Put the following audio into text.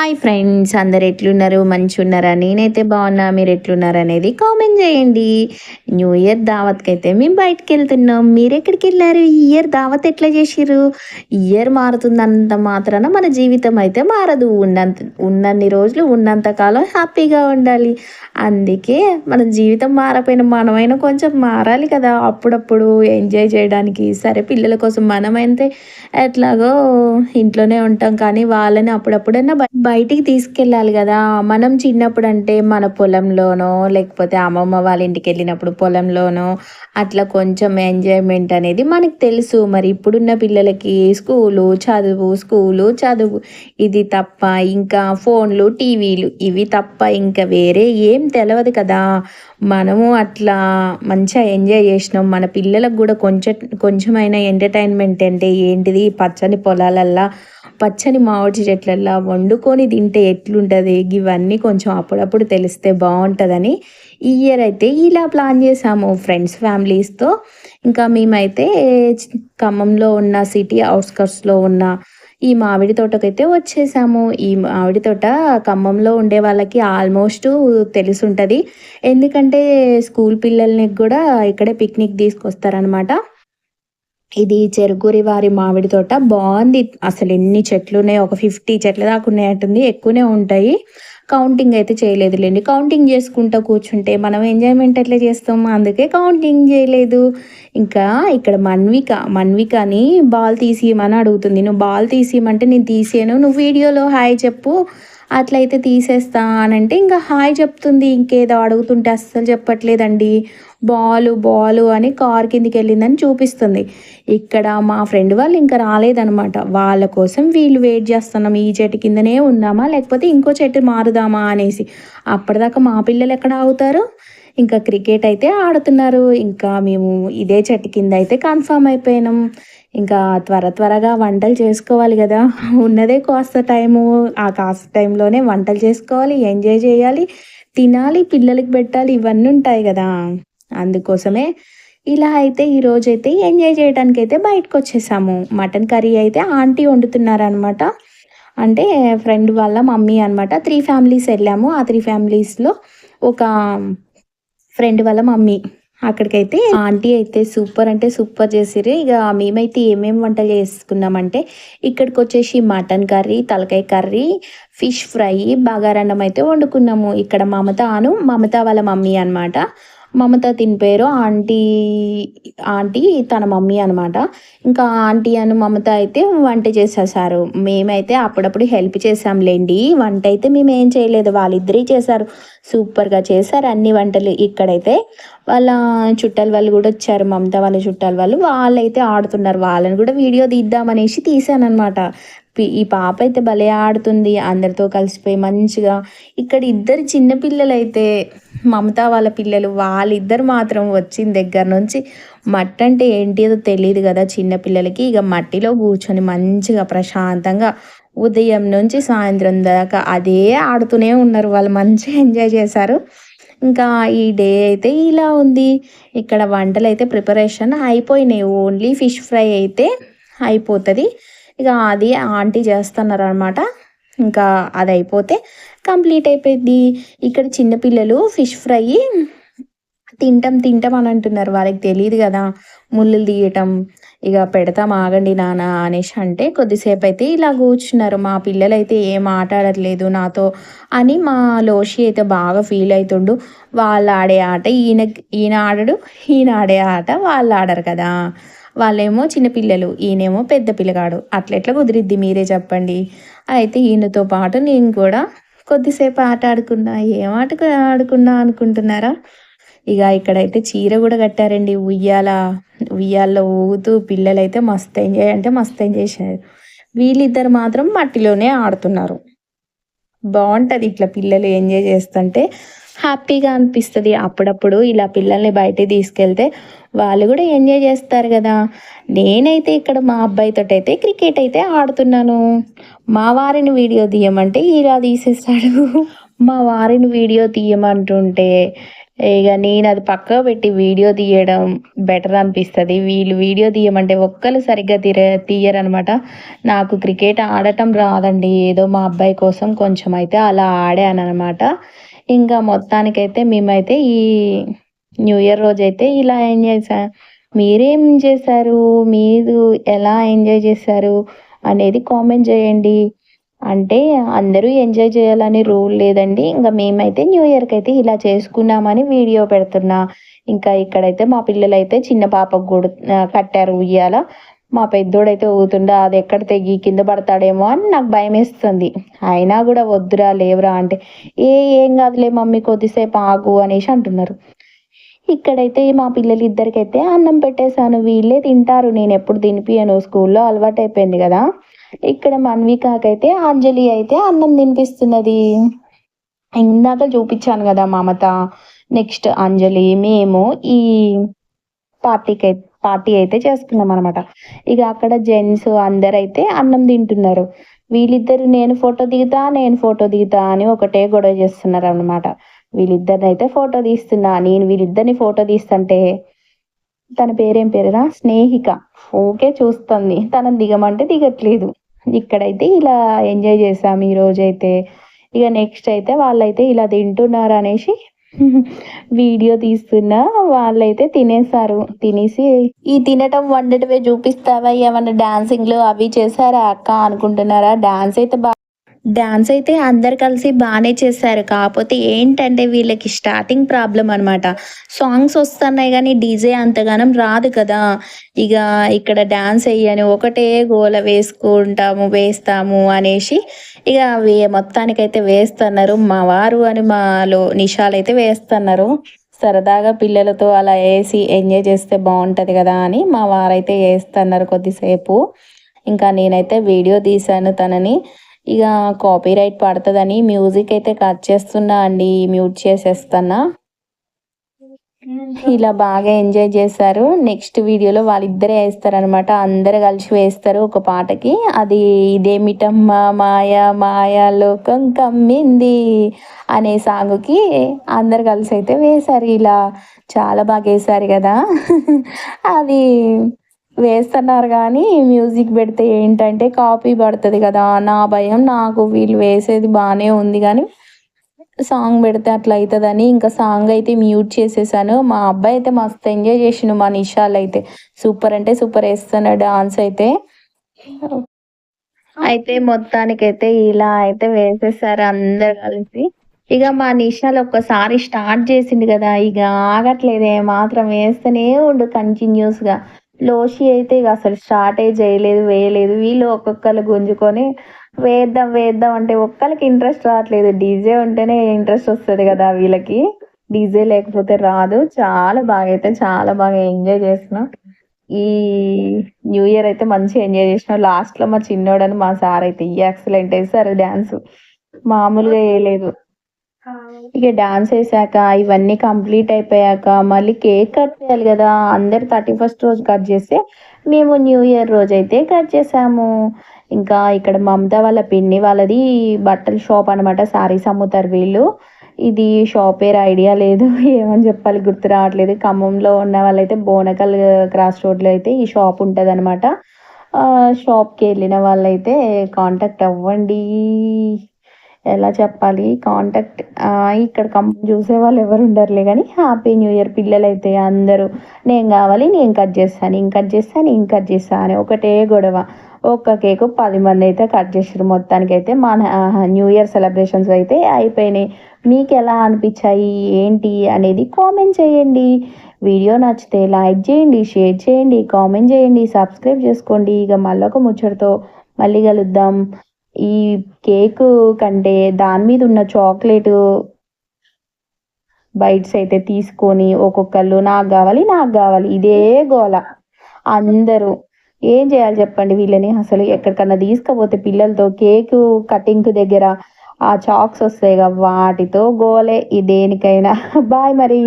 Hi friends అందరు ఎట్లున్నారు? మంచి ఉన్నారా నేనైతే బాగున్నా మీరు ఎట్లున్నారు అనేది కామెంట్ చేయండి. న్యూ ఇయర్ దావత్కి అయితే మేము బయటకు వెళ్తున్నాం మీరు ఎక్కడికి వెళ్ళారు? ఈ ఇయర్ దావత్ ఎట్లా చేసిర్రు? ఇయర్ మారుతుందంత మాత్రాన మన జీవితం అయితే మారదు. ఉన్నంత ఉన్నన్ని రోజులు ఉన్నంతకాలం హ్యాపీగా ఉండాలి. అందుకే మన జీవితం మారపోయిన మనమైనా కొంచెం మారాలి కదా. అప్పుడప్పుడు ఎంజాయ్ చేయడానికి సరే పిల్లల కోసం మనమైతే ఎట్లాగో ఇంట్లోనే ఉంటాం. కానీ వాళ్ళని అప్పుడప్పుడైనా బయటికి తీసుకెళ్ళాలి కదా. మనం చిన్నప్పుడు అంటే మన పొలంలోనో లేకపోతే అమ్మమ్మ వాళ్ళ ఇంటికి వెళ్ళినప్పుడు పొలంలోనో అట్లా కొంచెం ఎంజాయ్మెంట్ అనేది మనకు తెలుసు. మరి ఇప్పుడున్న పిల్లలకి స్కూలు చదువు స్కూలు చదువు ఇది తప్ప ఇంకా ఫోన్లు టీవీలు ఇవి తప్ప ఇంకా వేరే ఏం తెలియదు కదా. మనము అట్లా మంచిగా ఎంజాయ్ చేసినాం. మన పిల్లలకు కూడా కొంచెం కొంచెమైనా ఎంటర్టైన్మెంట్ అంటే ఏంటిది? పచ్చని పొలాలల్లా పచ్చని మామిడి చెట్లల్లా వండుకొని తింటే ఎట్లుంటుంది? ఇవన్నీ కొంచెం అప్పుడప్పుడు తెలిస్తే బాగుంటుందని ఈ ఇయర్ అయితే ఇలా ప్లాన్ చేసాము ఫ్రెండ్స్ ఫ్యామిలీస్తో ఇంకా మేమైతే ఖమ్మంలో ఉన్న సిటీ అవుట్స్కట్స్లో ఉన్న ఈ మామిడి తోటకైతే వచ్చేసాము. ఈ మామిడి తోట ఖమ్మంలో ఉండే వాళ్ళకి ఆల్మోస్ట్ తెలిసి ఉంటుంది ఎందుకంటే స్కూల్ పిల్లల్ని కూడా ఇక్కడే పిక్నిక్ తీసుకొస్తారనమాట. ఇది చెరుకూరి వారి మామిడి తోట. బాగుంది. అసలు ఎన్ని చెట్లు ఉన్నాయి ఒక ఫిఫ్టీ చెట్ల దాకా ఉన్నాయంటుంది ఎక్కువనే ఉంటాయి. కౌంటింగ్ అయితే చేయలేదులేండి. కౌంటింగ్ చేసుకుంటూ కూర్చుంటే మనం ఎంజాయ్మెంట్ ఎట్లా చేస్తాం? అందుకే కౌంటింగ్ చేయలేదు. ఇంకా ఇక్కడ మన్విక మన్వికని బాల్ తీసియమని అడుగుతుంది. నువ్వు బాల్ తీసియమంటే నేను తీసాను నువ్వు వీడియోలో హాయ్ చెప్పు. అట్లయితే తీసేస్తా అని అంటే ఇంకా హాయ్ చెప్తుంది. ఇంకేదో అడుగుతుంటే అస్సలు చెప్పట్లేదండి. బాలు బాలు అని కార్ కిందికి వెళ్ళిందని చూపిస్తుంది. ఇక్కడ మా ఫ్రెండ్ వాళ్ళు ఇంకా రాలేదనమాట వాళ్ళ కోసం వీళ్ళు వెయిట్ చేస్తున్నాం. ఈ చెట్టు కిందనే ఉందామా? లేకపోతే ఇంకో చెట్టు మారుదామా అనేసి. అప్పటిదాకా మా పిల్లలు ఎక్కడ ఆగుతారు? ఇంకా క్రికెట్ అయితే ఆడుతున్నారు. ఇంకా మేము ఇదే చెట్టు కింద అయితే కన్ఫామ్ అయిపోయినాం. ఇంకా త్వర త్వరగా వంటలు చేసుకోవాలి కదా. ఉన్నదే కాస్త టైము. ఆ కాస్త టైంలోనే వంటలు చేసుకోవాలి ఎంజాయ్ చేయాలి తినాలి పిల్లలకి పెట్టాలి ఇవన్నీ ఉంటాయి కదా. అందుకోసమే ఇలా అయితే ఈరోజు అయితే ఎంజాయ్ చేయడానికి అయితే బయటకు వచ్చేసాము. మటన్ కర్రీ అయితే ఆంటీ వండుతున్నారనమాట అంటే ఫ్రెండ్ వాళ్ళ మమ్మీ అనమాట త్రీ ఫ్యామిలీస్ వెళ్ళాము. ఆ త్రీ ఫ్యామిలీస్లో ఒక ఫ్రెండ్ వాళ్ళ మమ్మీ. అక్కడికైతే ఆంటీ అయితే సూపర్ అంటే సూపర్ చేసిర్రు. ఇక మేమైతే ఏమేమి వంటలు చేసుకున్నామంటే ఇక్కడికి వచ్చేసి మటన్ కర్రీ తలకాయ కర్రీ ఫిష్ ఫ్రై బగారన్నం అయితే వండుకున్నాము. ఇక్కడ మమత అను మమత వాళ్ళ మమ్మీ అనమాట మమత తినిపోయారు ఆంటీ ఆంటీ తన మమ్మీ అనమాట ఇంకా ఆంటీ అని మమత అయితే వంట చేసేసారు. మేమైతే అప్పుడప్పుడు హెల్ప్ చేసాంలేండి వంట అయితే మేము ఏం చేయలేదు వాళ్ళిద్దరే చేశారు. సూపర్గా చేశారు అన్ని వంటలు ఇక్కడైతే. వాళ్ళ చుట్టాల వాళ్ళు కూడా వచ్చారు మమత వాళ్ళ చుట్టాల వాళ్ళు. వాళ్ళైతే ఆడుతున్నారు. వాళ్ళని కూడా వీడియో తీద్దామనేసి తీసానమాట ఈ పాప అయితే భలే ఆడుతుంది అందరితో కలిసిపోయి మంచిగా. ఇక్కడ ఇద్దరు చిన్నపిల్లలైతే మమతా వాళ్ళ పిల్లలు వాళ్ళిద్దరు మాత్రం వచ్చిన దగ్గర నుంచి మట్టి అంటే ఏంటిదో తెలియదు కదా చిన్నపిల్లలకి ఇక మట్టిలో కూర్చొని మంచిగా ప్రశాంతంగా ఉదయం నుంచి సాయంత్రం దాకా అదే ఆడుతూనే ఉన్నారు. వాళ్ళు మంచిగా ఎంజాయ్ చేశారు. ఇంకా ఈ డే అయితే ఇలా ఉంది. ఇక్కడ వంటలు అయితే ప్రిపరేషన్ అయిపోయినాయి. ఓన్లీ ఫిష్ ఫ్రై అయితే అయిపోతుంది. ఇక అది ఆంటీ చేస్తున్నారు అనమాట ఇంకా అది అయిపోతే కంప్లీట్ అయిపోయింది ఇక్కడ చిన్నపిల్లలు ఫిష్ ఫ్రై తింటాం తింటాం అని అంటున్నారు. వాళ్ళకి తెలియదు కదా. ముళ్ళు తీయటం ఇక పెడతాం ఆగండి నాన్న అనేసి అంటే కొద్దిసేపు అయితే ఇలా కూర్చున్నారు. మా పిల్లలు అయితే ఏం ఆటాడట్లేదు నాతో అని మా లోషి అయితే బాగా ఫీల్ అవుతుండు వాళ్ళు ఆడే ఆట ఈయన ఈయన ఆడడు ఈయన ఆడే ఆట వాళ్ళు ఆడరు కదా. వాళ్ళేమో చిన్నపిల్లలు ఈయనేమో పెద్ద పిల్లగాడు. అట్లెట్లా కుదిరిద్ది మీరే చెప్పండి. అయితే ఈయనతో పాటు నేను కూడా కొద్దిసేపు ఆట ఆడుకున్నా. ఏం ఆట ఆడుకున్నా అనుకుంటున్నారా? ఇక ఇక్కడైతే చీర కూడా కట్టారండి ఉయ్యాల. ఉయ్యాల్లో ఊగుతూ పిల్లలైతే మస్తు ఎంజాయ్ అంటే మస్తు ఎంజాయ్ చేశారు. వీళ్ళిద్దరు మాత్రం మట్టిలోనే ఆడుతున్నారు. బాగుంటుంది ఇట్లా పిల్లలు ఎంజాయ్ చేస్తుంటే. హ్యాపీగా అనిపిస్తుంది. అప్పుడప్పుడు ఇలా పిల్లల్ని బయటికి తీసుకెళ్తే వాళ్ళు కూడా ఎంజాయ్ చేస్తారు కదా. నేనైతే ఇక్కడ మా అబ్బాయితో అయితే క్రికెట్ అయితే ఆడుతున్నాను. మా వారిని వీడియో తీయమంటే ఇలా తీసేస్తాడు. మా వారిని వీడియో తీయమంటుంటే ఇక నేను అది పక్కకు పెట్టి వీడియో తీయడం బెటర్ అనిపిస్తుంది. వీళ్ళు వీడియో తీయమంటే ఒక్కరు సరిగ్గా తీర తీయరనమాట. నాకు క్రికెట్ ఆడటం రాదండి. ఏదో మా అబ్బాయి కోసం కొంచెం అయితే అలా ఆడాను అనమాట ఇంకా మొత్తానికైతే మేమైతే ఈ న్యూ ఇయర్ రోజైతే ఇలా ఎంజాయ్ చేసా. మీరేం చేశారు? మీరు ఎలా ఎంజాయ్ చేశారు? అనేది కామెంట్ చేయండి. అంటే అందరూ ఎంజాయ్ చేయాలని రూల్ లేదండి. ఇంకా మేమైతే న్యూ ఇయర్కి అయితే ఇలా చేసుకున్నామని వీడియో పెడుతున్నా. ఇంకా ఇక్కడైతే మా పిల్లలైతే చిన్న పాపకు కూడా కట్టారు ఉయ్యాల. మా పెద్దోడైతే ఊగుతుండే అది ఎక్కడ తెగి కింద పడతాడేమో అని నాకు భయం వేస్తుంది అయినా కూడా వద్దురా లేవురా అంటే ఏ ఏం కాదులే మమ్మీ కొద్దిసేపు ఆగు అనేసి అంటున్నారు. ఇక్కడైతే మా పిల్లలు ఇద్దరికైతే అన్నం పెట్టేశాను. వీళ్ళే తింటారు. నేను ఎప్పుడు తినిపియను స్కూల్లో అలవాటు అయిపోయింది కదా. ఇక్కడ మన్వికాకైతే అంజలి అయితే అన్నం తినిపిస్తున్నది. ఇందాక చూపించాను కదా మమత. నెక్స్ట్ అంజలి మేము ఈ పార్టీకి పార్టీ అయితే చేసుకున్నాం అనమాట ఇక అక్కడ జెంట్స్ అందరైతే అన్నం తింటున్నారు. వీళ్ళిద్దరు నేను ఫోటో దిగుతా నేను ఫోటో దిగుతా అని ఒకటే గొడవ చేస్తున్నారు అనమాట వీళ్ళిద్దరిని అయితే ఫోటో తీస్తున్నా. నేను వీళ్ళిద్దరిని ఫోటో తీస్తుంటే తన పేరేం పేరురా? స్నేహిక. ఓకే చూస్తుంది. తనని దిగమంటే దిగట్లేదు. ఇక్కడైతే ఇలా ఎంజాయ్ చేసాము ఈ రోజైతే. ఇక నెక్స్ట్ అయితే వాళ్ళైతే ఇలా తింటున్నారు అనేసి వీడియో తీస్తున్నా వాళ్ళైతే తినేసారు. తినేసి ఈ తినటం వండటమే చూపిస్తావా? ఏమన్నా డాన్సింగ్లు అవి చేశారా అక్క అనుకుంటున్నారా? డాన్స్ అయితే బాగా డ్యాన్స్ అయితే అందరు కలిసి బాగానే చేశారు. కాకపోతే ఏంటంటే వీళ్ళకి స్టార్టింగ్ ప్రాబ్లం అనమాట సాంగ్స్ వస్తున్నాయి కానీ డీజే అంతగానం రాదు కదా. ఇక ఇక్కడ డ్యాన్స్ వేయని ఒకటే గోల వేసుకుంటాము వేస్తాము అనేసి ఇక వే మొత్తానికైతే వేస్తున్నారు. మా వారు అని మాలో నిషాలు అయితే వేస్తున్నారు. సరదాగా పిల్లలతో అలా వేసి ఎంజాయ్ చేస్తే బాగుంటుంది కదా అని మా వారైతే వేస్తున్నారు కొద్దిసేపు. ఇంకా నేనైతే వీడియో తీశాను తనని. ఇక కాపీ రైట్ పడుతుందని మ్యూజిక్ అయితే కట్ చేస్తున్నా అండి మ్యూట్ చేసేస్తున్నా. ఇలా బాగా ఎంజాయ్ చేశారు. నెక్స్ట్ వీడియోలో వాళ్ళిద్దరే వేస్తారనమాట అందరు కలిసి వేస్తారు ఒక పాటకి. అది ఇదేమిటమ్మా మాయ మాయా లోకం కమ్మింది అనే సాంగ్కి అందరు కలిసి అయితే వేశారు. ఇలా చాలా బాగా వేశారు కదా. అది వేస్తున్నారు కానీ మ్యూజిక్ పెడితే ఏంటంటే కాపీ పడుతుంది కదా నా భయం నాకు వీళ్ళు వేసేది బాగానే ఉంది కానీ సాంగ్ పెడితే అట్లా అవుతుందని ఇంకా సాంగ్ అయితే మ్యూట్ చేసేసాను. మా అబ్బాయి అయితే మస్తు ఎంజాయ్ చేసిండు మా నిషాలు అయితే. సూపర్ అంటే సూపర్ వేస్తున్నాడు డాన్స్ అయితే. అయితే మొత్తానికైతే ఇలా అయితే వేసేసారు అందరు కలిసి. ఇక మా నిషాలు ఒక్కసారి స్టార్ట్ చేసింది కదా ఇక ఆగట్లేదు మాత్రం వేస్తూనే ఉండు కంటిన్యూస్గా లోషి అయితే ఇక అసలు స్టార్టే చేయలేదు వేయలేదు. వీళ్ళు ఒక్కొక్కరు గుంజుకొని వేద్దాం వేద్దాం అంటే ఒక్కరికి ఇంట్రెస్ట్ రావట్లేదు. డీజే ఉంటేనే ఇంట్రెస్ట్ వస్తుంది కదా వీళ్ళకి. డీజే లేకపోతే రాదు. చాలా బాగా అయితే చాలా బాగా ఎంజాయ్ చేసినాం ఈ న్యూ ఇయర్ అయితే మంచిగా ఎంజాయ్ చేసినాం. లాస్ట్లో మా చిన్నోడని మా సార్ అయితే ఈ యాక్సిడెంట్ వేసారు డ్యాన్స్ మామూలుగా వేయలేదు. ఇక డాన్స్ వేసాక ఇవన్నీ కంప్లీట్ అయిపోయాక మళ్ళీ కేక్ కట్ చేయాలి కదా అందరు థర్టీ ఫస్ట్ రోజు కట్ చేస్తే మేము న్యూ ఇయర్ రోజు అయితే కట్ చేసాము. ఇంకా ఇక్కడ మమత వాళ్ళ పిన్ని వాళ్ళది బట్టల షాప్ అనమాట శారీస్ అమ్ముతారు వీళ్ళు. ఇది షాప్ పేరు ఐడియా లేదు ఏమని చెప్పాలి గుర్తు రావట్లేదు. ఖమ్మంలో ఉన్న వాళ్ళైతే బోనకల్ క్రాస్ రోడ్లో అయితే ఈ షాప్ ఉంటుంది అనమాట షాప్కి వెళ్ళిన వాళ్ళైతే కాంటాక్ట్ అవ్వండి. ఎలా చెప్పాలి? కాంటాక్ట్ ఇక్కడ కంపెనీ చూసే వాళ్ళు ఎవరు ఉండరులే కానీ హ్యాపీ న్యూ ఇయర్ పిల్లలైతే అందరూ నేను కావాలి నేను కట్ చేస్తాను నేను కట్ చేస్తాను నేను కట్ చేస్తాను అని ఒకటే గొడవ. ఒక్క కేకు పది మంది అయితే కట్ చేసారు మొత్తానికి అయితే మన న్యూ ఇయర్ సెలబ్రేషన్స్ అయితే అయిపోయినాయి. మీకు ఎలా అనిపించాయి? ఏంటి? అనేది కామెంట్ చేయండి. వీడియో నచ్చితే లైక్ చేయండి షేర్ చేయండి కామెంట్ చేయండి సబ్స్క్రైబ్ చేసుకోండి. ఇక మళ్ళొక ముచ్చటతో మళ్ళీ కలుద్దాం. ఈ కేకు కంటే దాని మీద ఉన్న చాక్లెట్ బైట్స్ అయితే తీసుకొని ఒక్కొక్కళ్ళు నాకు కావాలి నాకు కావాలి ఇదే గోల. అందరూ ఏం చేయాలి చెప్పండి వీళ్ళని? అసలు ఎక్కడికన్నా తీసుకపోతే పిల్లలతో కేకు కటింగ్ దగ్గర ఆ చాక్స్ వస్తాయి కదా వాటితో గోలే. దేనికైనా బాయ్ మరి.